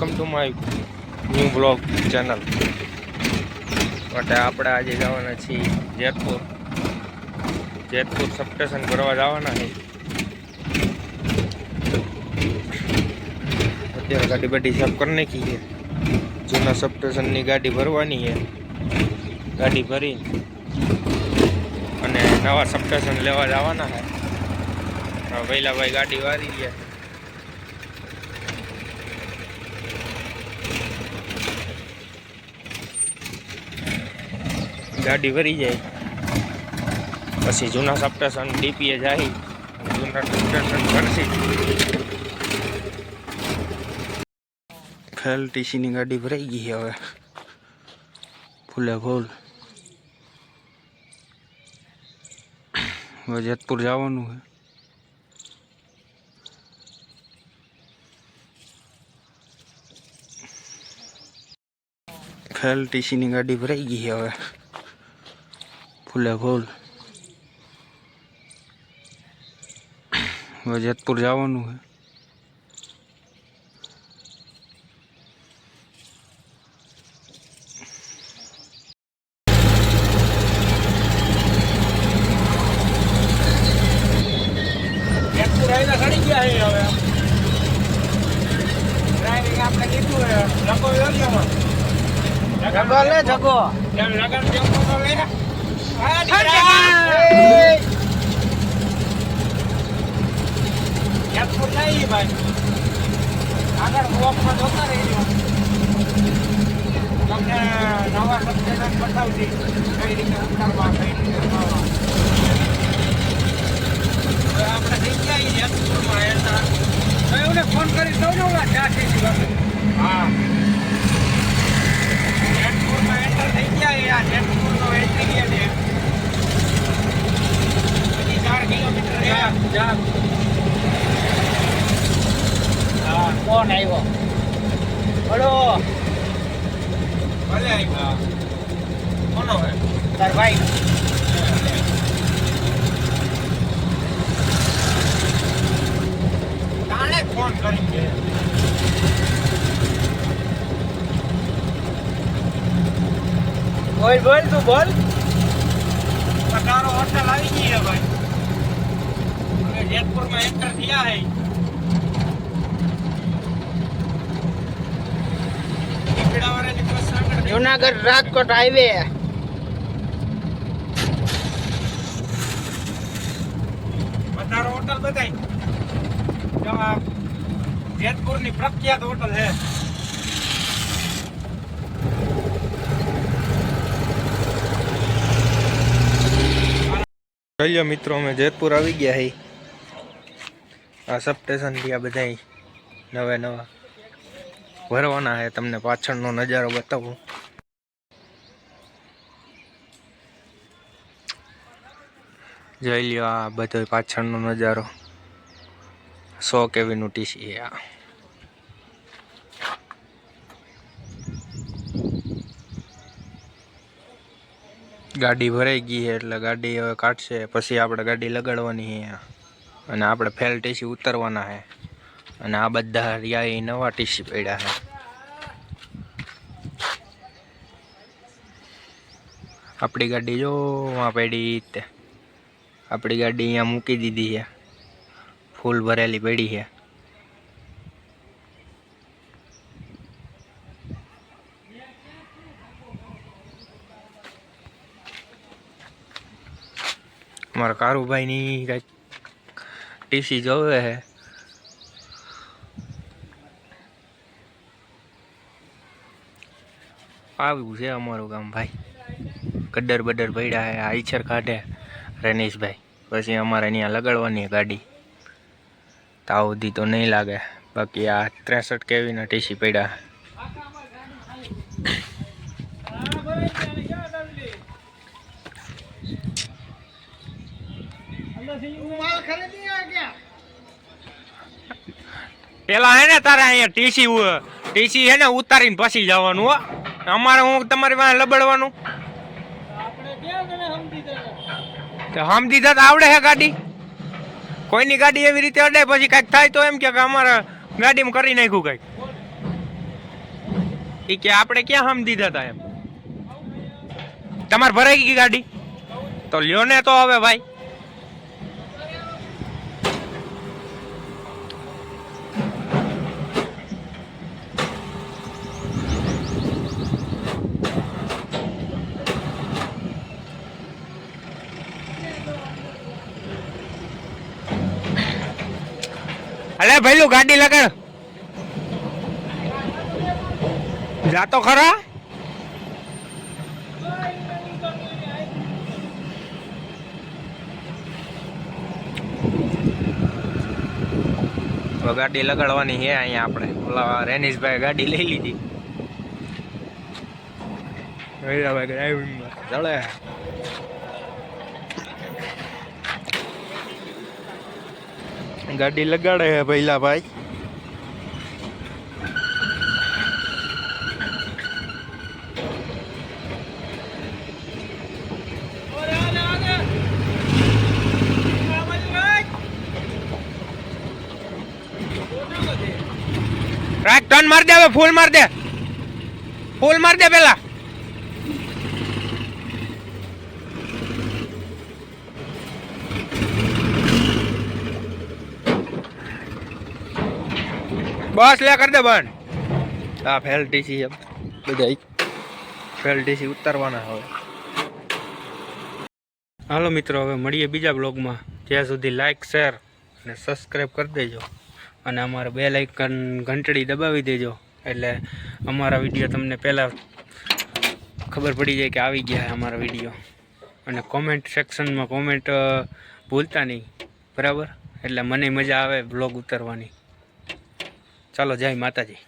Welcome to my new blog channel માટે આપણે આજે જવાના છીએ જેતપુર. જેતપુર સબસ્ટેશન ભરવા જવાના છે અત્યારે ગાડી બાડી સાફ કરી નાખી છે. જૂના સબસ્ટેશનની ગાડી ભરવાની છે. ગાડી ભરી અને નવા સબસ્ટેશન લેવા જવાના છે. હવે વૈલાભાઈ ગાડી વારી ગયા. ગાડી ભરી જાય. પછી જૂના સપ્ટેશન ડીપીએ જાય. જૂના સપ્ટેશન ભરસી ફેલ ટીસીની ગાડી ભરાઈ ગઈ હવે. ફૂલે ફૂલ. હવે જેતપુર જવાનું છે. ફેલ ટીસીની ગાડી ભરાઈ ગઈ હવે. ફૂલે ફૂલ હવે જેતપુર જવાનું છે. જગો લે જગો લગન તો લે. આગળ બ્લોકમાં જોતા રહીજો તમને નવા સબસ્ટેશન બતાવતી કઈ રીતે ઉતારવા કઈ રીતે આપણે થઈ ગયા જેતપુરમાં એના તો એમને ફોન કરી દઉં ને ઓલા ચાસી હા. એન્ટર છે આ જેતપુરનો એન્ટ્રી છે હજી ચાર કિલોમીટર છે ચાર હા કોણ આવ્યો? બોલો ભલે આવ્યા. કોનો હે? તાર ભાઈ તાણે ફોન કરી છે બોલ બોલ તું બોલ તારો હોટલ આવી ગઈ છે ભાઈ અમે જેતપુરમાં એન્ટર થયા છે પીપળાવાળાની બસ આગળ જઈ. જુનાગઢ રાજકોટ હાઈવે તારો હોટલ બતાય જો આ જેતપુરની પ્રખ્યાત હોટલ છે ચાલ્યો મિત્રો, અમે જેતપુર આવી ગયા હી. આ સબ સ્ટેશનથી આ બધા નવા નવા ભરવાના છે તમને પાછળનો નજારો બતાવું. જોઈ લ્યો આ બધો પાછળનો નજારો. સો કેવીનું ટીસી આ. ગાડી ભરાઈ ગઈ છે એટલે ગાડી હવે કાઢશે. પછી આપણે ગાડી લગાડવાની છે અને આપણે ફેલ ટીસી ઉતરવાના છે. અને આ બધા રિયા નવા ટીસી પડ્યા છે. આપણી ગાડી જો આ પડી તે. આપણી ગાડી અહીંયા મૂકી દીધી છે. ફૂલ ભરેલી પડી છે. મારા કારુભાઈની કંઈક ટીસી જોવે છે આવ્યું છે અમારું ગામ ભાઈ. ગડર બડર પડ્યા છે આઈછર કાઢે રનીશભાઈ પછી અમારે અહીંયા લગાડવાની ગાડી. તાવ સુધી તો નહીં લાગે. બાકી આ ત્રેસઠ કેવીના ટીસી પડ્યા પેલા હે ને તારે અહીંયા ટીસી ટીસી હે ને ઉતારીને પછી જવાનું હો. અમારે હું તમારી પાસે લબડવાનું? આપણે ક્યાં સમજી દે તો હમ દીધા તો આવડે હે ગાડી? કોઈની ગાડી એવી રીતે અડે પછી કાંઈક થાય તો એમ કે કે અમારે ગાડીમાં કરી નાખ્યું કંઈક. એ કે આપણે ક્યાં હમ દીધા હતા એમ? તમારે ભરાઈ ગઈ ગાડી? તો લ્યો ને તો હવે ભાઈ. ભાઈલું ગાડી લગાડ. જાતો ખરા. ગાડી લગાડવાની છે અહીંયા આપણે. ઓલા રેનીશભાઈ ગાડી લઈ લીધી. ભાઈ ડ્રાઇવિંગમાં ચડે. ગાડી લગાડે છે પહેલા ભાઈ. ઓરે આને આને આ બાજુ રાખ ઓટો દે રાખ ટર્ન માર દે હવે, ફૂલ માર દે. ફૂલ માર દે પેલા. બસ લે કર દે બંધ. આ ફેલ ટીસી બધા ફેલ ટીસી ઉતારવાના હવે. હાલો મિત્રો હવે મળીએ બીજા બ્લોગમાં. ત્યાં સુધી લાઇક શેર અને સબસ્ક્રાઈબ કરી દેજો. અને અમારે બે લાઇકન ઘંટડી દબાવી દેજો. એટલે અમારા વીડિયો તમને પહેલાં ખબર પડી જાય કે આવી ગયા છે અમારા વીડિયો અને કોમેન્ટ સેક્શનમાં કોમેન્ટ ભૂલતા નહીં. બરાબર? એટલે મને મજા આવે બ્લોગ ઉતારવાની. ચાલો જય માતાજી.